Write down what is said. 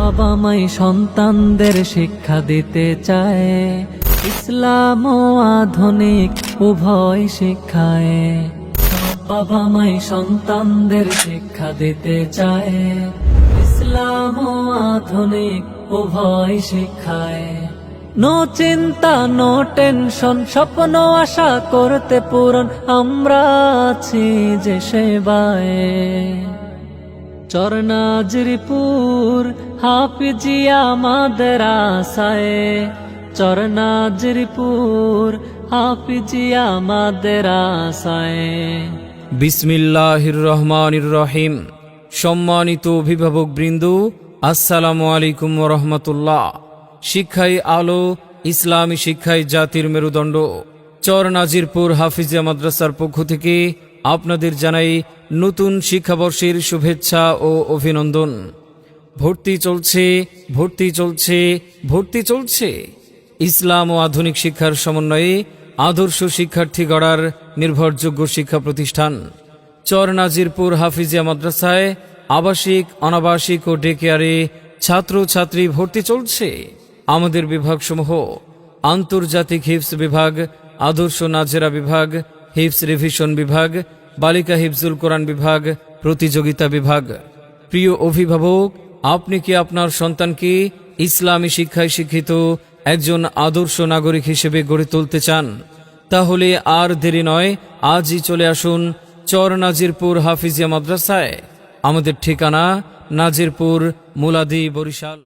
বাবা মাই সন্তানদের শিক্ষা দিতে চায়। ইসলাম ও আধুনিক উভয় শিক্ষায়। বাবা মাই সন্তানদের শিক্ষা দিতে চায়। ইসলাম ও আধুনিক উভয় শিক্ষায়। নো চিন্তা, নো টেনশন, স্বপ্ন, আশা করতে পূরণ। আমরা আছি যে সেবায়। চরনাজরিপুর হাফিজিয়া মাদ্রাসায় চরনাজরিপুর হাফিজিয়া মাদ্রাসায় বিসমিল্লাহির রহমানির রহিম। সম্মানিত অভিভাবক বৃন্দ, আসসালামু আলাইকুম রহমতুল্লাহ। শিক্ষাই আলো, ইসলামী শিক্ষাই জাতির মেরুদণ্ড। চর নাজিরপুর হাফিজিয়া মাদ্রাসার পক্ষ থেকে আপনাদের জানাই নতুন শিক্ষাবর্ষের শুভেচ্ছা ও অভিনন্দন। ভর্তি চলছে ভর্তি চলছে ভর্তি চলছে। ইসলাম ও আধুনিক শিক্ষার সমন্বয়ে আদর্শ শিক্ষার্থী গড়ার নির্ভরযোগ্য শিক্ষা প্রতিষ্ঠান। চর নাজিরপুর হাফিজিয়া মাদ্রাসায় আবাসিক, অনাবাসিক ও ডে কেয়ারে ছাত্র ছাত্রী ভর্তি চলছে। আমাদের বিভাগসমূহ, আন্তর্জাতিক হিপস বিভাগ, আদর্শ নাজেরা বিভাগ, হিপস রিভিশন বিভাগ বালিকা হিফজুল কোরআন বিভাগ, প্রতিযোগিতা বিভাগ। প্রিয় অভিভাবক, আপনি কি আপনার সন্তানকে ইসলামী শিক্ষায় শিক্ষিত একজন আদর্শ নাগরিক হিসেবে গড়ে তুলতে চান? তাহলে আর দেরি নয়, আজই চলে আসুন চর নাজিরপুর হাফিজিয়া মাদ্রাসায়। আমাদের ঠিকানা নাজিরপুর মুলাদি বরিশাল।